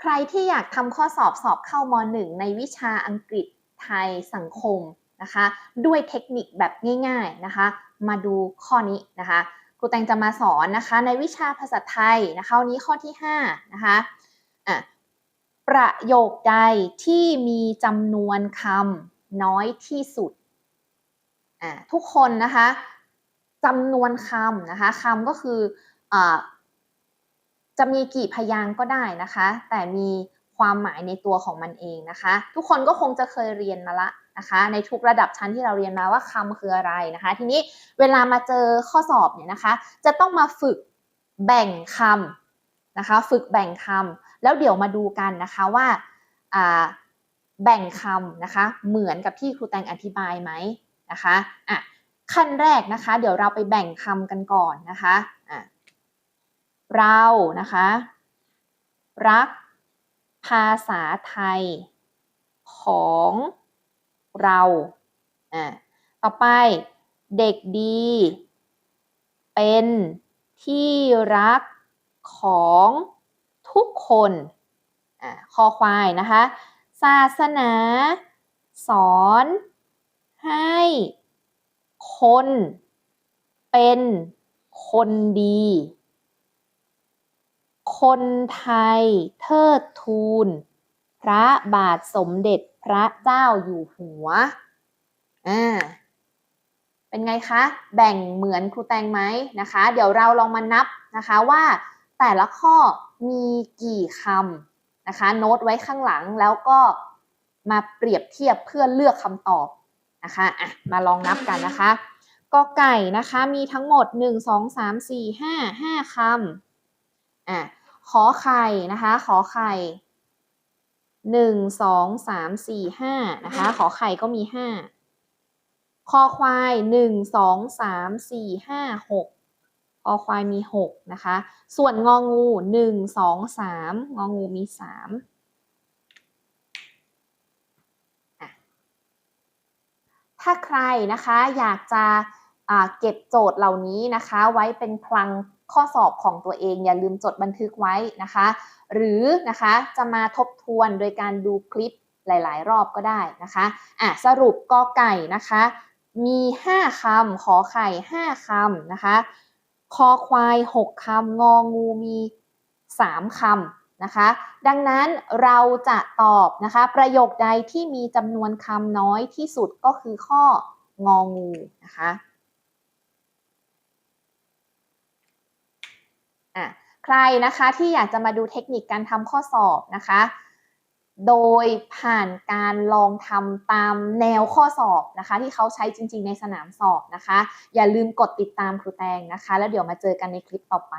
ใครที่อยากทำข้อสอบสอบเข้ามหนึ่งในวิชาอังกฤษไทยสังคมนะคะ ด้วยเทคนิคแบบง่ายๆนะคะ มาดูข้อนี้นะคะครูแตงจะมาสอนนะคะในวิชาภาษาไทยนะคะวันนี้ข้อที่5นะคะอะประโยคใดที่มีจำนวนคำน้อยที่สุดอะทุกคนนะคะจำนวนคำนะคะคำก็คืออ จะมีกี่พยางก็ได้นะคะ แต่มีความหมายในตัวของมันเองนะคะ ทุกคนก็คงจะเคยเรียนมาละนะคะ ในทุกระดับชั้นที่เราเรียนมาว่าคำคืออะไรนะคะ ทีนี้เวลามาเจอข้อสอบเนี่ยนะคะ จะต้องมาฝึกแบ่งคำนะคะ ฝึกแบ่งคำแล้วเดี๋ยวมาดูกันนะคะว่าแบ่งคำนะคะ เหมือนกับที่ครูแตงอธิบายไหมนะคะอะขั้นแรกนะคะ เดี๋ยวเราไปแบ่งคำกันก่อนนะคะ เรานะคะ รักภาษาไทยของเราอะต่อไปเด็กดี เป็นที่รักของทุกคนอะคอควายนะคะ ศาสนา สอนให้คนเป็นคนดี คนไทยเทิดทูน พระบาทสมเด็จพระเจ้าอยู่หัว อ่า เป็นไงคะ แบ่งเหมือนครูแตงไหมนะคะ เดี๋ยวเราลองมานับนะคะว่าแต่ละข้อมีกี่คำนะคะ โน้ตไว้ข้างหลังแล้วก็มาเปรียบเทียบเพื่อเลือกคำตอบนะคะอะมาลองนับกันนะคะกอไก่นะคะมีทั้งหมด 1 2 3 4 5 5คำอะ ขอไข่นะคะ ขอไข่หนึ่งสองสามสี่ห้านะคะ ขอไข่ก็มีห้าคอควายหนึ่งสองสามสี่ห้าหกคอควายมีหกนะคะ ส่วนงองูหนึ่งสองสามงองูมีสามถ้าใครนะคะอยากจะ เก็บโจทย์เหล่านี้นะคะ ไว้เป็นคลังข้อสอบของตัวเองอย่าลืมจดบันทึกไว้นะคะ หรือนะคะจะมาทบทวนโดยการดูคลิปหลาย ๆ รอบก็ได้นะคะอะสรุปกอไก่นะคะ มี 5คำขอไข่ 5คำนะคะ คอควาย 6คำงองูมี 3คำนะคะ ดังนั้นเราจะตอบนะคะ ประโยคใดที่มีจำนวนคำน้อยที่สุดก็คือข้ององูนะคะ อะใครนะคะที่อยากจะมาดูเทคนิคการทำข้อสอบนะคะ โดยผ่านการลองทำตามแนวข้อสอบนะคะ ที่เขาใช้จริง ๆ ในสนามสอบนะคะ อย่าลืมกดติดตามครูแตงนะคะ แล้วเดี๋ยวมาเจอกันในคลิปต่อไป